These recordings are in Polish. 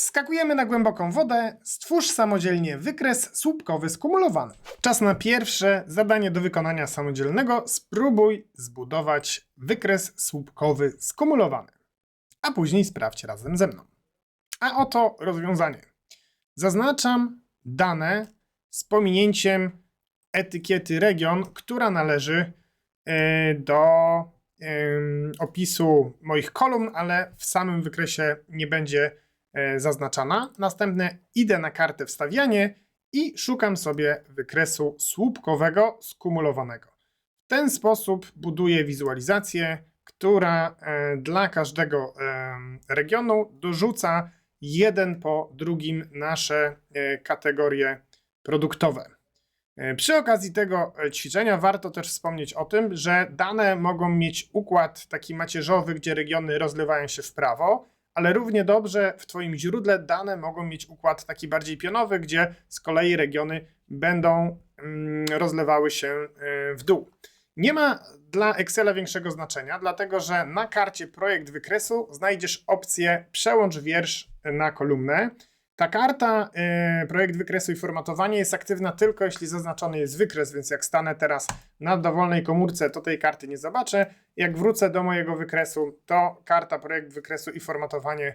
Wskakujemy na głęboką wodę, stwórz samodzielnie wykres słupkowy skumulowany. Czas na pierwsze zadanie do wykonania samodzielnego. Spróbuj zbudować wykres słupkowy skumulowany. A później sprawdź razem ze mną. A oto rozwiązanie. Zaznaczam dane z pominięciem etykiety region, która należy e, do opisu moich kolumn, ale w samym wykresie nie będzie zaznaczana. Następnie idę na kartę wstawianie i szukam sobie wykresu słupkowego skumulowanego. W ten sposób buduję wizualizację, która e, dla każdego regionu dorzuca jeden po drugim nasze e, kategorie produktowe. E, Przy okazji tego e, ćwiczenia warto też wspomnieć o tym, że dane mogą mieć układ taki macierzowy, gdzie regiony rozlewają się w prawo, ale równie dobrze w Twoim źródle dane mogą mieć układ taki bardziej pionowy, gdzie z kolei regiony będą mm, rozlewały się e, w dół. Nie ma dla Excela większego znaczenia, dlatego że na karcie projekt wykresu znajdziesz opcję przełącz wiersz na kolumnę. Ta karta, y, projekt wykresu i formatowanie jest aktywna tylko jeśli zaznaczony jest wykres, więc jak stanę teraz na dowolnej komórce, to tej karty nie zobaczę. Jak wrócę do mojego wykresu, to karta projekt wykresu i formatowanie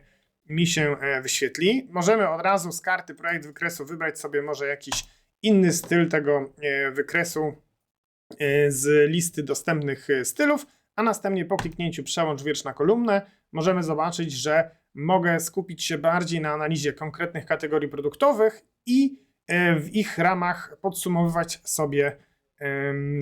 mi się e, wyświetli. Możemy od razu z karty projekt wykresu wybrać sobie może jakiś inny styl tego e, wykresu e, z listy dostępnych stylów, a następnie po kliknięciu przełącz wiersz na kolumnę możemy zobaczyć, że mogę skupić się bardziej na analizie konkretnych kategorii produktowych i e, w ich ramach podsumowywać sobie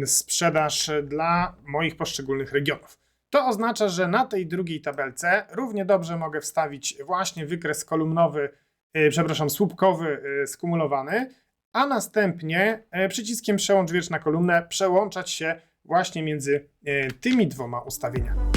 sprzedaż dla moich poszczególnych regionów. To oznacza, że na tej drugiej tabelce równie dobrze mogę wstawić właśnie wykres kolumnowy, e, przepraszam, słupkowy e, skumulowany, a następnie przyciskiem przełącz wiersz na kolumnę przełączać się właśnie między tymi dwoma ustawieniami.